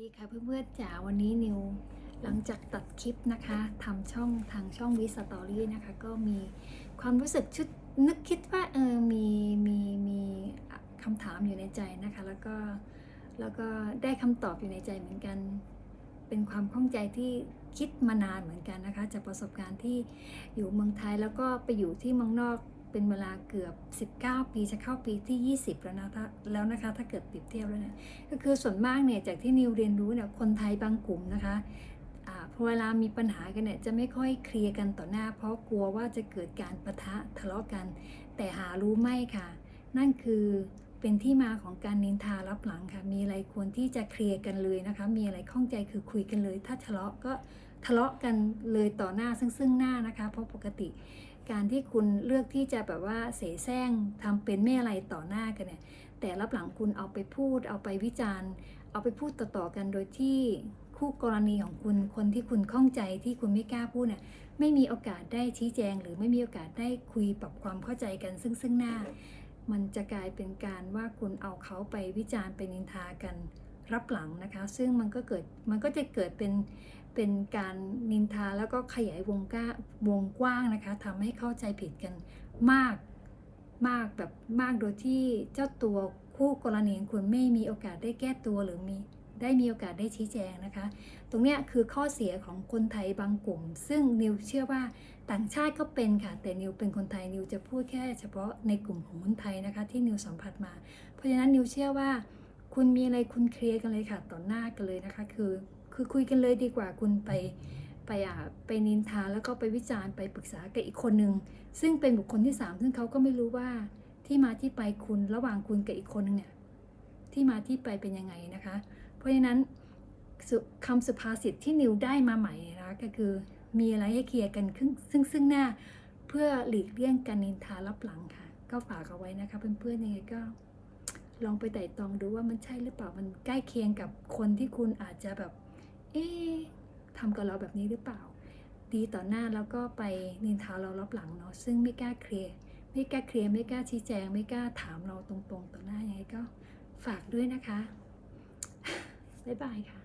ดีค่ะเพื่อนๆจ๋าวันนี้นิว หลังจากตัดคลิปนะคะทำช่องทางช่องวิสตอรี่นะคะ ก็มีความรู้สึกชุดนึกคิดว่าเออมีมีมีคำถามอยู่ในใจนะคะ แล้วก็แล้วก็ได้คำตอบอยู่ในใจเหมือนกัน เป็นความข้องใจที่คิดมานานเหมือนกันนะคะ จากประสบการณ์ที่อยู่เมืองไทยแล้วก็ไปอยู่ที่เมืองนอก เป็นเวลาเกือบ 19 ปีจะเข้าปีที่ 20 แล้วนะถ้าแล้วนะคะ ถ้าเกิดเปรียบเทียบแล้วเนี่ยก็คือส่วนมากเนี่ยจากที่นิวเรียนรู้เนี่ยคนไทยบางกลุ่มนะคะอ่าพอเวลามีปัญหากันเนี่ยจะไม่ค่อยเคลียร์กันต่อหน้า เพราะกลัวว่าจะเกิดการประทะทะเลาะกัน แต่หารู้ไม่ค่ะ นั่นคือ เป็นที่มาของการนินทารับหลังค่ะ มีอะไรควรที่จะเคลียร์กันเลยนะคะ มีอะไรข้องใจคือคุยกันเลย ถ้าทะเลาะก็ทะเลาะกันเลยต่อหน้าซึ่งซึ่งหน้านะคะ เพราะปกติการที่คุณเลือกที่จะแบบว่าเสแสร้งทำเป็นไม่อะไรต่อหน้ากันเนี่ย แต่รับหลังคุณเอาไปพูด เอาไปวิจารณ์ เอาไปพูดต่อๆกันโดยที่คู่กรณีของคุณคนที่คุณข้องใจที่คุณไม่กล้าพูดเนี่ยไม่มีโอกาสได้ชี้แจง หรือไม่มีโอกาสได้คุยปรับความเข้าใจกันซึ่งซึ่งหน้า มันจะกลายเป็นการว่าคุณเอาเขาไปวิจารณ์ไปนินทากันรับหลังนะคะ ซึ่งมันก็เกิดมันก็จะเกิดเป็นเป็นการนินทาแล้วก็ขยายวงกว้างวงกว้างนะคะทำให้เข้าใจผิดกันมากมากแบบมากโดยที่เจ้าตัวคู่กรณีคุณไม่มีโอกาสได้แก้ตัวหรือมี ได้มีโอกาสได้ชี้แจงนะคะ ตรงนี้คือข้อเสียของคนไทยบางกลุ่ม ซึ่งนิวเชื่อว่าต่างชาติก็เป็นค่ะ แต่นิวเป็นคนไทยนิวจะพูดแค่เฉพาะในกลุ่มของคนไทยนะคะ ที่นิวสัมผัสมา เพราะฉะนั้นนิวเชื่อว่า คุณมีอะไรคุณเคลียร์กันเลยค่ะต่อหน้ากันเลยนะคะ คือคือคุยกันเลยดีกว่าคุณไปไปอ่ไปนินทาแล้วก็ไปวิจารณ์ไปปรึกษากับอีกคนนึงซึ่งเป็นบุคคลที่สามซึ่งเขาก็ไม่รู้ว่าที่มาที่ไปคุณระหว่างคุณกับอีกคนนึงเนี่ยที่มาที่ไปเป็นยังไงนะคะ ราะฉะนั้นคำสุภาษิตที่นิวได้มาใหม่นะก็คือมีอะไรให้เคลียร์กันซึ่งซึ่งซึ่งหน้าเพื่อหลีกเลี่ยงการนินทารับหลังค่ะ ก็ฝากเอาไว้นะคะเพื่อนๆยังไงก็ลองไปไต่ตองดูว่ามันใช่หรือเปล่ามันใกล้เคียงกับคนที่คุณอาจจะแบบ เอ๊ะทำกับเราแบบนี้หรือเปล่า ดีต่อหน้าแล้วก็ไปนินทาเรารับหลังเนาะซึ่งไม่กล้าเคลียร์ไม่กล้าเคลียร์ไม่กล้าชี้แจง ไม่กล้าถามเราตรงๆ ต่อหน้ายังไงก็ฝากด้วยนะคะ บ๊ายบายค่ะ